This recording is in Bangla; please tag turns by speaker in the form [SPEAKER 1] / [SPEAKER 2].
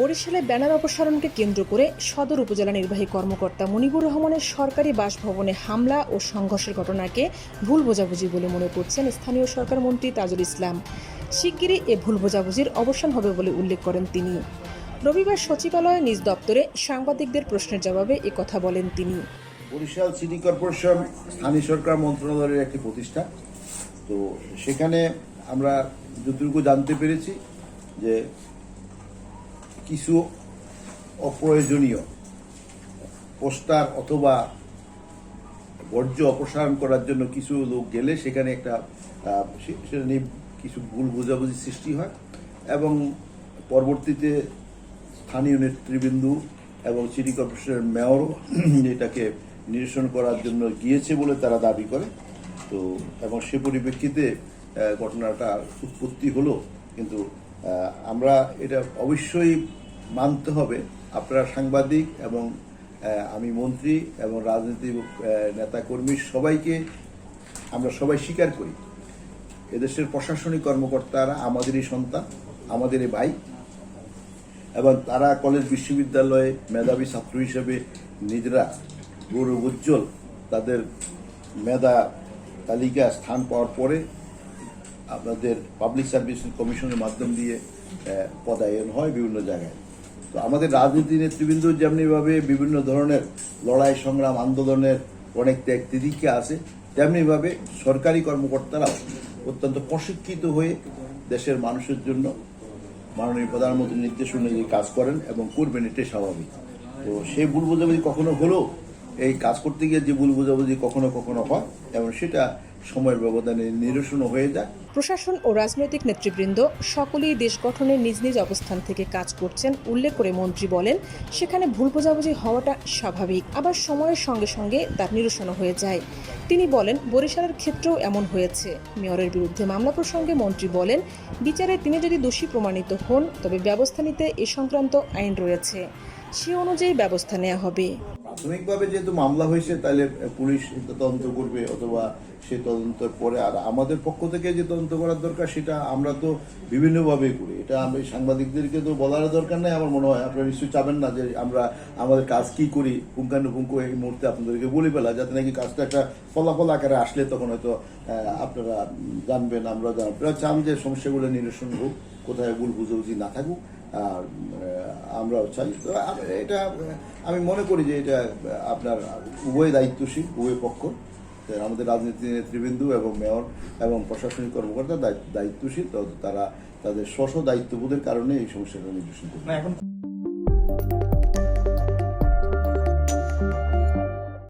[SPEAKER 1] বরিশালে ব্যানার অপসারণকে কেন্দ্র করে সদর উপজেলা নির্বাহী কর্মকর্তা মনিবুর রহমানের সরকারি বাসভবনে হামলা ও সংঘর্ষের ঘটনাকে ভুল বোঝাবুঝি বলে মনে করছেন স্থানীয় সরকার মন্ত্রী তাজুল ইসলাম। শিগগিরই এ ভুল বোঝাবুঝির অবসান হবে বলে উল্লেখ করেন তিনি। রবিবার সচিবালয়ে নিজ দপ্তরে সাংবাদিকদের প্রশ্নের জবাবে এ কথা বলেন তিনি।
[SPEAKER 2] বরিশাল সিটি কর্পোরেশন স্থানীয় সরকার মন্ত্রণালয়ের একটি প্রতিষ্ঠান। তো সেখানে আমরা যতটুকু জানতে পেরেছি যে কিছু অপ্রয়োজনীয় পোস্টার অথবা বর্জ্য অপসারণ করার জন্য কিছু লোক গেলে সেখানে একটা সেটা নিয়ে কিছু ভুল বোঝাবুঝি সৃষ্টি হয় এবং পরবর্তীতে স্থানীয় নেতৃবৃন্দ এবং সিটি কর্পোরেশনের মেয়রও এটাকে নিরসন করার জন্য গিয়েছে বলে তারা দাবি করে। তো, এবং সে পরিপ্রেক্ষিতে ঘটনাটা উৎপত্তি হলো। কিন্তু আমরা এটা অবশ্যই মানতে হবে। আপনারা সাংবাদিক এবং আমি মন্ত্রী এবং রাজনৈতিক আহ, নেতাকর্মী সবাইকে আমরা সবাই স্বীকার করি। এদেশের প্রশাসনিক কর্মকর্তারা আমাদেরই সন্তান আমাদেরই ভাই এবং তারা কলেজ বিশ্ববিদ্যালয়ে মেধাবী ছাত্র হিসেবে নিজেরা গৌরব উজ্জ্বল তাদের মেধা তালিকা স্থান পাওয়ার পরে আপনাদের পাবলিক সার্ভিস কমিশনের মাধ্যম দিয়ে পদায়ন হয় বিভিন্ন জায়গায়। তো আমাদের রাজনীতি নেতৃবৃন্দ যেমনিভাবে বিভিন্ন ধরনের লড়াই, সংগ্রাম, আন্দোলনের অনেক ত্যাগ তিদিকে আছে তেমনিভাবে সরকারি কর্মকর্তারাও অত্যন্ত প্রশিক্ষিত হয়ে দেশের মানুষের জন্য মাননীয় প্রধানমন্ত্রীর নির্দেশ অনুযায়ী কাজ করেন এবং করবেন এটাই স্বাভাবিক। তো সেই ভুল বোঝাবুঝি কখনো হলেও এই কাজ করতে গিয়ে যে ভুল বোঝাবুঝি কখনো কখনো হয় এবং সেটা সময়ের ব্যবধানে নিরসনও হয়ে যায়।
[SPEAKER 1] প্রশাসন ও রাজনৈতিক নেতৃবৃন্দ সকলেই দেশ গঠনের নিজ নিজ অবস্থান থেকে কাজ করছেন, উল্লেখ করে মন্ত্রী বলেন, সেখানে ভুল বোঝাবুঝি হওয়াটা স্বাভাবিক, আবার সময়ের সঙ্গে সঙ্গে তার নিরসনও হয়ে যায়। তিনি বলেন, বরিশালের ক্ষেত্রেও এমন হয়েছে। মেয়রের বিরুদ্ধে মামলা প্রসঙ্গে মন্ত্রী বলেন, বিচারে তিনি যদি দোষী প্রমাণিত হন, তবে ব্যবস্থা নিতে এ সংক্রান্ত আইন রয়েছে। সে অনুযায়ী ব্যবস্থা নেওয়া হবে।
[SPEAKER 2] প্রাথমিকভাবে যেহেতু মামলা হয়েছে, তাহলে পুলিশ তদন্ত করবে অথবা সে তদন্তের পরে। আর আমাদের পক্ষ থেকে যে তদন্ত করার দরকার, সেটা আমরা তো বিভিন্নভাবে করি। এটা আমি সাংবাদিকদেরকে তো বলার দরকার নাই, আমার মনে হয়। আপনারা নিশ্চয়ই চাবেন না যে আমরা আমাদের কাজ কি করি, পুঙ্খানুপুঙ্খ এই মুহূর্তে আপনাদেরকে বলে ফেলা, যাতে নাকি কাজটা একটা ফলাফল আকারে আসলে তখন হয়তো আপনারা জানবেন, আমরা জানবেন চান যে সমস্যাগুলো নিরসন হোক, কোথায় ভুল বুঝাবুঝি না থাকুক, আর আমরাও চাই। তো এটা, আমি মনে করি যে এটা, আপনার উভয় দায়িত্বশীল, উভয় পক্ষ। আমাদের রাজনীতি নেতৃবৃন্দ এবং মেয়র এবং প্রশাসনিক কর্মকর্তা দায়িত্বশীল। তারা তাদের স্ব দায়িত্ববোধের কারণে এই সমস্যাটা নিরসন করবে।